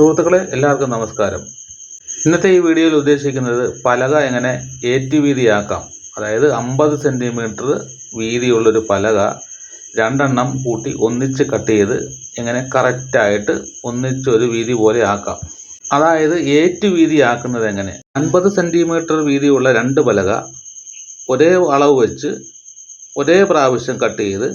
സുഹൃത്തുക്കളെ എല്ലാവർക്കും നമസ്കാരം. ഇന്നത്തെ ഈ വീഡിയോയിൽ ഉദ്ദേശിക്കുന്നത് പലക എങ്ങനെ ഏറ്റു വീതിയാക്കാം അതായത് അമ്പത് സെന്റിമീറ്റർ വീതിയുള്ളൊരു പലക രണ്ടെണ്ണം കൂട്ടി ഒന്നിച്ച് കട്ട് ചെയ്ത് എങ്ങനെ കറക്റ്റായിട്ട് ഒന്നിച്ചൊരു വീതി പോലെ ആക്കാം. അതായത് ഏറ്റ് വീതിയാക്കുന്നത് എങ്ങനെ? അൻപത് സെന്റിമീറ്റർ വീതിയുള്ള രണ്ട് പലക ഒരേ അളവ് വെച്ച് ഒരേ പ്രാവശ്യം കട്ട് ചെയ്ത്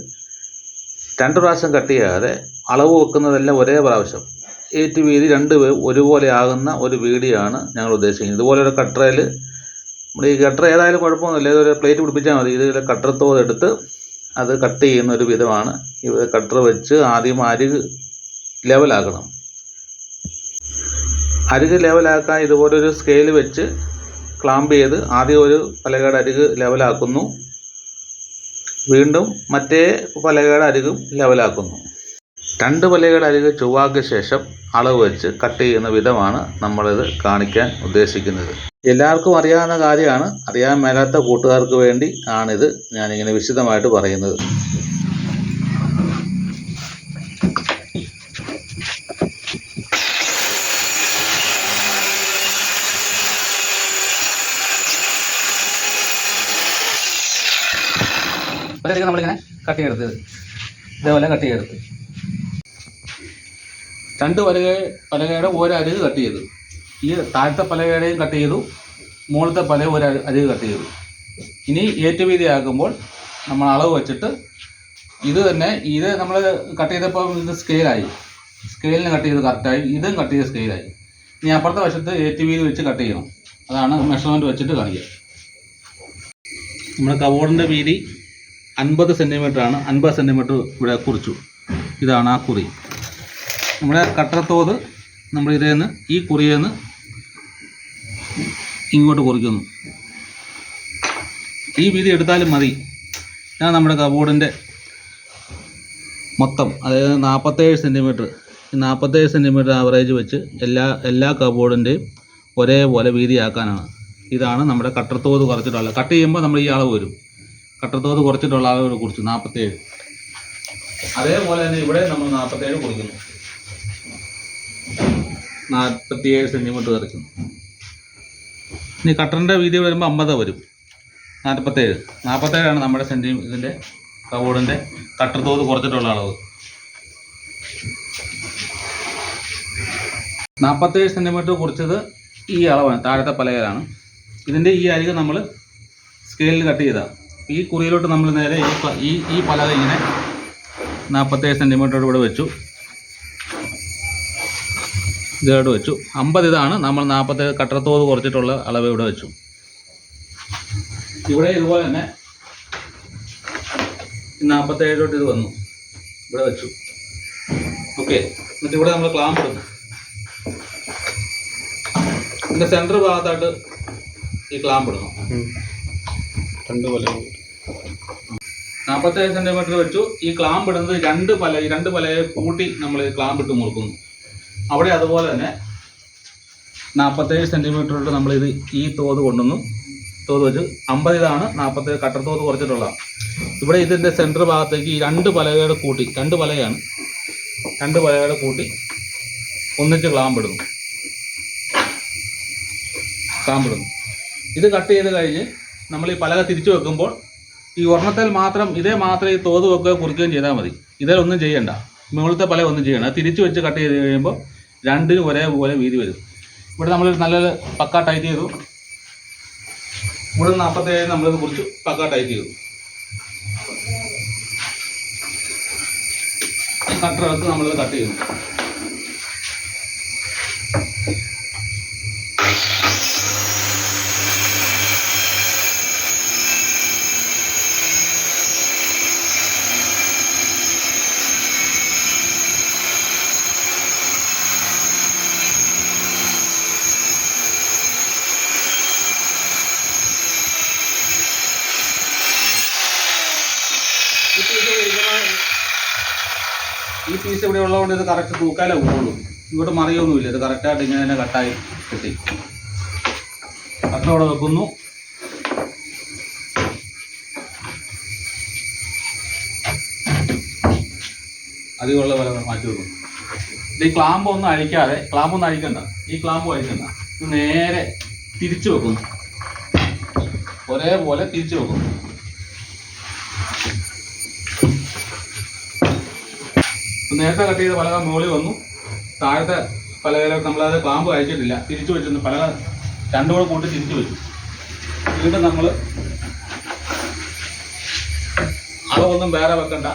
രണ്ട് പ്രാവശ്യം കട്ട് ചെയ്യാതെ അളവ് വെക്കുന്നതെല്ലാം ഒരേ പ്രാവശ്യം. ഏറ്റ് വീതി രണ്ട് ഒരുപോലെ ആകുന്ന ഒരു വീടിയാണ് ഞങ്ങൾ ഉദ്ദേശിക്കുന്നത്. ഇതുപോലെ ഒരു കട്ടറയിൽ നമ്മുടെ ഈ കട്ടർ ഏതായാലും കുഴപ്പമൊന്നുമില്ല. ഇതൊരു പ്ലേറ്റ് പിടിപ്പിച്ചാൽ മതി. ഇതിൽ കട്ടർ തോത് എടുത്ത് അത് കട്ട് ചെയ്യുന്ന ഒരു വിധമാണ്. ഇത് കട്ടർ വെച്ച് ആദ്യം അരിക് ലെവലാക്കണം. അരിക് ലെവലാക്കാൻ ഇതുപോലൊരു സ്കെയിൽ വെച്ച് ക്ലാമ്പ് ചെയ്ത് ആദ്യം ഒരു പലകയുടെ അരിക് ലെവലാക്കുന്നു. വീണ്ടും മറ്റേ പലകയുടെ അരികും ലെവലാക്കുന്നു. രണ്ട് വലകൾ അരികെ ചൊവ്വാക്ക് ശേഷം അളവ് വെച്ച് കട്ട് ചെയ്യുന്ന വിധമാണ് നമ്മളിത് കാണിക്കാൻ ഉദ്ദേശിക്കുന്നത്. എല്ലാവർക്കും അറിയാവുന്ന കാര്യമാണ്. അറിയാൻ മേലാത്ത കൂട്ടുകാർക്ക് വേണ്ടി ആണിത് ഞാനിങ്ങനെ വിശദമായിട്ട് പറയുന്നത്. നമ്മളിങ്ങനെ കട്ട് ചെയ്തെടുത്തത് ഇതേപോലെ കട്ട് ചെയ്തെടുത്ത് രണ്ട് പലക പലകയുടെ ഒരരിക് കട്ട് ചെയ്തു. ഈ താഴത്തെ പലകയുടെയും കട്ട് ചെയ്തു മുകളിലത്തെ പല ഒരു അരിക് കട്ട് ചെയ്തു. ഇനി ആക്കുമ്പോൾ നമ്മൾ അളവ് വെച്ചിട്ട് ഇത് തന്നെ ഇത് നമ്മൾ കട്ട് ചെയ്തപ്പോൾ ഇത് സ്കെയിലായി. സ്കെയിലിന് കട്ട് ചെയ്ത് കറക്റ്റായി ഇതും കട്ട് ചെയ്ത് സ്കെയിലായി. ഇനി അപ്പുറത്തെ വശത്ത് ഏറ്റുവീതി വെച്ച് കട്ട് ചെയ്യണം. അതാണ് മെഷർമെന്റ് വെച്ചിട്ട് കാണിക്കുക. നമ്മുടെ കബോർഡിന്റെ വീതി അൻപത് സെന്റിമീറ്റർ ആണ്. അൻപത് സെന്റിമീറ്റർ ഇവിടെ കുറിച്ചു. ഇതാണ് ആ കുറി. നമ്മുടെ കട്ടറത്തോത് നമ്മൾ ഇതിൽ നിന്ന് ഈ കുറിയിൽ നിന്ന് ഇങ്ങോട്ട് കുറിക്കുന്നു. ഈ വീതി എടുത്താലും മതി. ഞാൻ നമ്മുടെ കബോർഡിന്റെ മൊത്തം. അതായത് നാൽപ്പത്തേഴ് സെന്റിമീറ്റർ ഈ നാൽപ്പത്തേഴ് സെന്റിമീറ്റർ ആവറേജ് വെച്ച് എല്ലാ എല്ലാ കബോർഡിന്റെയും ഒരേപോലെ വീതിയാക്കാനാണ്. ഇതാണ് നമ്മുടെ കട്ടർ കട്ടർത്തോത് കുറച്ചിട്ടുള്ള കട്ട് ചെയ്യുമ്പോൾ നമ്മൾ ഈ അളവ് വരും. കട്ടർത്തോത് കുറച്ചിട്ടുള്ള അളവ് കുറിച്ച് നാൽപ്പത്തേഴ് അതേപോലെ തന്നെ ഇവിടെ നമ്മൾ നാൽപ്പത്തേഴ് കുറിക്കുന്നു. നാൽപ്പത്തിയേഴ് സെന്റിമീറ്റർ വരയ്ക്കുന്നു. ഇനി കട്ടറിന്റെ വീതി വരുമ്പോൾ അമ്പത് വരും. നാൽപ്പത്തേഴ് നാൽപ്പത്തേഴാണ് നമ്മുടെ സെന്റി ഇതിന്റെ കബോർഡിന്റെ കട്ടർ തോത് കുറച്ചിട്ടുള്ള അളവ്. നാൽപ്പത്തേഴ് സെന്റിമീറ്റർ കുറിച്ചത് ഈ അളവാണ് താഴത്തെ പലകയിലാണ്. ഇതിന്റെ ഈ അരികെ നമ്മൾ സ്കെയിലിൽ കട്ട് ചെയ്താൽ ഈ കുറിയിലോട്ട് നമ്മൾ നേരെ ഈ ഈ പലക ഇങ്ങനെ നാൽപ്പത്തേഴ് സെന്റിമീറ്റർ ഇവിടെ വെച്ചു. ഇതോട് വെച്ചു. അമ്പത് ഇതാണ്. നമ്മൾ നാൽപ്പത്തേഴ് കട്ടറത്തോത് കുറച്ചിട്ടുള്ള അളവ് ഇവിടെ വെച്ചു. ഇവിടെ ഇതുപോലെ തന്നെ നാൽപ്പത്തേഴിലോട്ട് ഇത് വന്നു. ഇവിടെ വെച്ചു. ഓക്കെ എന്നിട്ട് ഇവിടെ നമ്മൾ ക്ലാമ്പ് ഇടുന്നു. ഇതിന്റെ സെന്റർ ഭാഗത്തായിട്ട് ഈ ക്ലാമ്പ് ഇടുന്നു. രണ്ട് പല നാൽപ്പത്തേഴ് സെന്റിമീറ്റർ വെച്ചു. ഈ ക്ലാമ്പ് ഇടുന്നത് രണ്ട് പല രണ്ട് പലയെ കൂട്ടി നമ്മൾ ക്ലാമ്പ് ഇട്ട് മുറുക്കുന്നു. അവിടെ അതുപോലെ തന്നെ നാൽപ്പത്തേഴ് നമ്മൾ നമ്മളിത് ഈ തോത് കൊണ്ടുവന്നു. തോത് വെച്ച് അമ്പത് ഇതാണ് നാൽപ്പത്തേഴ് കട്ടർ തോത് കുറച്ചിട്ടുള്ളതാണ് ഇവിടെ ഇതിന്റെ സെന്റർ ഭാഗത്തേക്ക് ഈ രണ്ട് പലകയുടെ കൂട്ടി രണ്ട് പലകയാണ് രണ്ട് പലകയുടെ കൂട്ടി ഒന്നിച്ച് ക്ലാമ്പിടുന്നു ക്ലാമ്പിടുന്നു ഇത് കട്ട് ചെയ്ത് കഴിഞ്ഞ് നമ്മൾ ഈ പലക തിരിച്ചു വെക്കുമ്പോൾ ഈ ഒരെണ്ണത്തിൽ മാത്രം ഇതേ മാത്രം ഈ തോത് വെക്കുകയോ കുറിക്കുകയും ചെയ്താൽ മതി. ഇതിലൊന്നും ചെയ്യണ്ട. മുകളിലത്തെ പല ഒന്നും ചെയ്യണ്ട. തിരിച്ചു വെച്ച് കട്ട് ചെയ്ത് കഴിയുമ്പോൾ രണ്ടിനും ഒരേപോലെ വീതി വരും. ഇവിടെ നമ്മൾ നല്ലൊരു പക്ക ടൈറ്റ് ചെയ്തു. ഇവിടെ നാൽപ്പത്തേഴ് നമ്മളിത് കുറിച്ച് പക്ക ടൈറ്റ് ചെയ്തു. കട്ടർ നമ്മളിത് കട്ട് ചെയ്തു ഈ പീസ് ഇവിടെ ഇരിക്കുന്ന- ഈ പീസ് ഇവിടെ ഉള്ളതുകൊണ്ട് ഇത് കറക്റ്റ് തൂക്കാലേ പോകുള്ളൂ ഇവിടെ മറിയൊന്നുമില്ല ഇത് കറക്റ്റായിട്ട് ഇങ്ങനെ തന്നെ കട്ടായി കിട്ടി കട്ട. അവിടെ വെക്കുന്നു. അധികമുള്ള വില മാറ്റി വെക്കും ഇത് ഈ ക്ലാമ്പ് ഒന്നും അഴിക്കാതെ ക്ലാമ്പ് ഒന്നും അഴിക്കണ്ട. ഈ ക്ലാമ്പ് അഴിക്കണ്ട. ഇത് നേരെ തിരിച്ചു വെക്കുന്നു. ഒരേപോലെ തിരിച്ചു വെക്കുന്നു. നേരത്തെ കട്ട് ചെയ്ത പലക മുകളിൽ വന്നു. താഴത്തെ പലകയിലൊക്കെ നമ്മളത് പാമ്പ് അയച്ചിട്ടില്ല തിരിച്ചു വെച്ചിരുന്നു. പലക രണ്ടും കൂടെ കൂട്ടി തിരിച്ചു വെച്ചു. വീണ്ടും നമ്മൾ അളവൊന്നും വേറെ വെക്കണ്ട.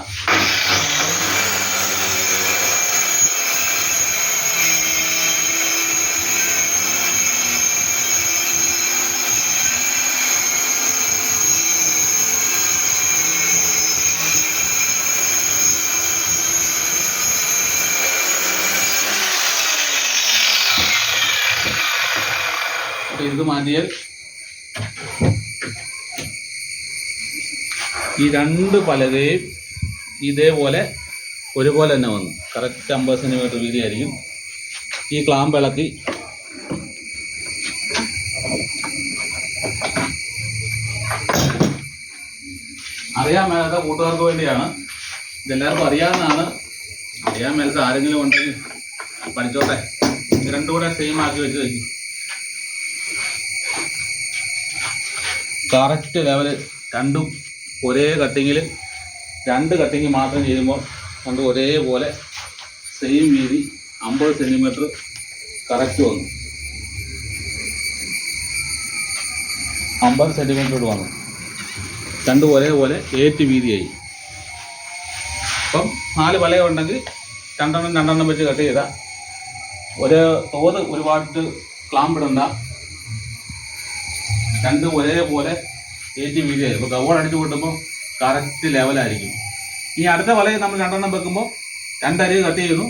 ഇത് മാറ്റിയാൽ ഈ രണ്ട് പലകയും ഇതേപോലെ ഒരുപോലെ തന്നെ വന്നു. കറക്റ്റ് അമ്പത് സെന്റിമീറ്റർ വീതിയായിരിക്കും. ഈ ക്ലാമ്പ് ഇളക്കി. അറിയാൻ മേലാത്ത കൂട്ടുകാർക്ക് വേണ്ടിയാണ്. ഇതെല്ലാവർക്കും അറിയാവുന്നതാണ്. അറിയാൻ മേലത്തെ ആരെങ്കിലും ഉണ്ടെങ്കിൽ പഠിച്ചോട്ടെ. രണ്ടും കൂടെ സെയിം ആക്കി വെച്ച് വയ്ക്കും കറക്റ്റ് ലെവൽ രണ്ടും ഒരേ കട്ടിങ്ങിൽ രണ്ട് കട്ടിങ് മാത്രം ചെയ്യുമ്പോൾ രണ്ടും ഒരേപോലെ സെയിം വീതി അമ്പത് സെന്റിമീറ്റർ കറക്റ്റ് വന്നു. അമ്പത് സെന്റിമീറ്റർ വന്നു. രണ്ടും ഒരേപോലെ ഏറ്റ് വീതിയായി. അപ്പം നാല് വലയുണ്ടെങ്കിൽ രണ്ടെണ്ണം രണ്ടെണ്ണം വെച്ച് കട്ട് ചെയ്താൽ ഒരു തോത് ഒരുപാട് ക്ലാമ്പിടണ്ട രണ്ടും ഒരേപോലെ ഏറ്റി വീതിയായി ഇപ്പോൾ കവോൾ അടിച്ചു കൂട്ടുമ്പോൾ കറക്റ്റ് ലെവലായിരിക്കും ഇനി അടുത്ത വലയിൽ നമ്മൾ രണ്ടെണ്ണം വെക്കുമ്പോൾ രണ്ടരി കട്ട് ചെയ്യുന്നു.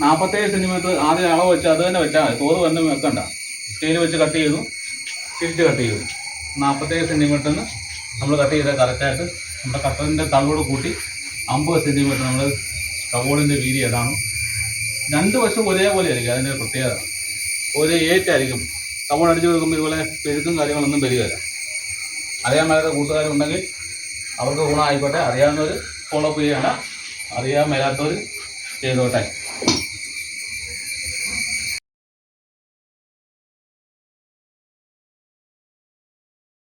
നാൽപ്പത്തേഴ് സെന്റിമീറ്റർ ആദ്യം അളവ് വെച്ച് അത് തന്നെ വെച്ചാൽ മതി. തോത് വന്ന് വെക്കണ്ട. സ്കെയിൽ വെച്ച് കട്ട് ചെയ്യുന്നു. തിരിച്ച് കട്ട് ചെയ്യുന്നു. നാൽപ്പത്തേഴ് സെന്റിമീറ്ററിന് നമ്മൾ കട്ട് ചെയ്താൽ കറക്റ്റായിട്ട് നമ്മുടെ കട്ടറിന്റെ തളവോട് കൂട്ടി അമ്പത് സെന്റിമീറ്റർ നമ്മൾ കവോളിന്റെ വീതി ഏതാണ് രണ്ട് വശം ഒരേപോലെ ആയിരിക്കും. അതിന്റെ പ്രത്യേകത. ഒരു ഏറ്റായിരിക്കും കവോൾ അടിച്ച് കൊടുക്കുമ്പോൾ ഇതുപോലെ പെരുക്കും കാര്യങ്ങളൊന്നും വരികയില്ല. അറിയാൻ മേലാത്ത കൂട്ടുകാരുണ്ടെങ്കിൽ അവർക്ക് ഗുണമായിക്കോട്ടെ. അറിയാവുന്നവർ ഫോളോ അപ്പ് ചെയ്യണം. അറിയാൻ മേലാത്തവർ ചെയ്തോട്ടെ.